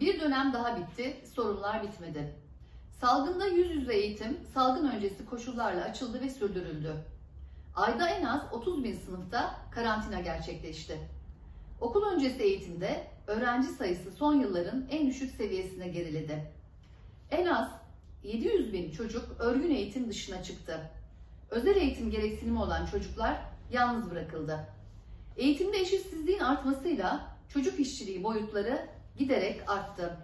Bir dönem daha bitti, sorunlar bitmedi. Salgında yüz yüze eğitim salgın öncesi koşullarla açıldı ve sürdürüldü. Ayda en az 30 bin sınıfta karantina gerçekleşti. Okul öncesi eğitimde öğrenci sayısı son yılların en düşük seviyesine geriledi. En az 700 bin çocuk örgün eğitim dışına çıktı. Özel eğitim gereksinimi olan çocuklar yalnız bırakıldı. Eğitimde eşitsizliğin artmasıyla çocuk işçiliği boyutları giderek arttı.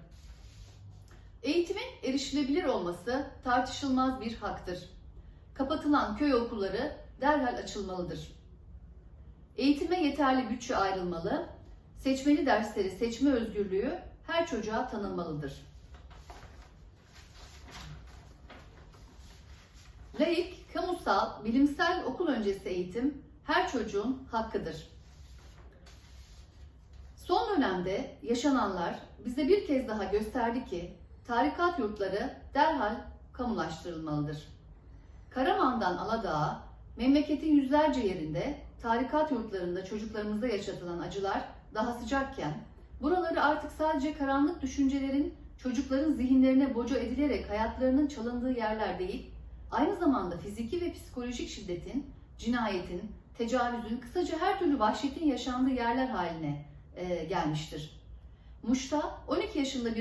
Eğitimin erişilebilir olması tartışılmaz bir haktır. Kapatılan köy okulları derhal açılmalıdır. Eğitime yeterli bütçe ayrılmalı, seçmeli dersleri seçme özgürlüğü her çocuğa tanınmalıdır. Laik, kamusal, bilimsel okul öncesi eğitim her çocuğun hakkıdır. Dönemde yaşananlar bize bir kez daha gösterdi ki tarikat yurtları derhal kamulaştırılmalıdır. Karaman'dan Aladağ'a, memleketin yüzlerce yerinde tarikat yurtlarında çocuklarımızda yaşatılan acılar daha sıcakken, buraları artık sadece karanlık düşüncelerin çocukların zihinlerine boca edilerek hayatlarının çalındığı yerler değil, aynı zamanda fiziki ve psikolojik şiddetin, cinayetin, tecavüzün, kısaca her türlü vahşetin yaşandığı yerler haline gelmiştir. Muş'ta 12 yaşında bir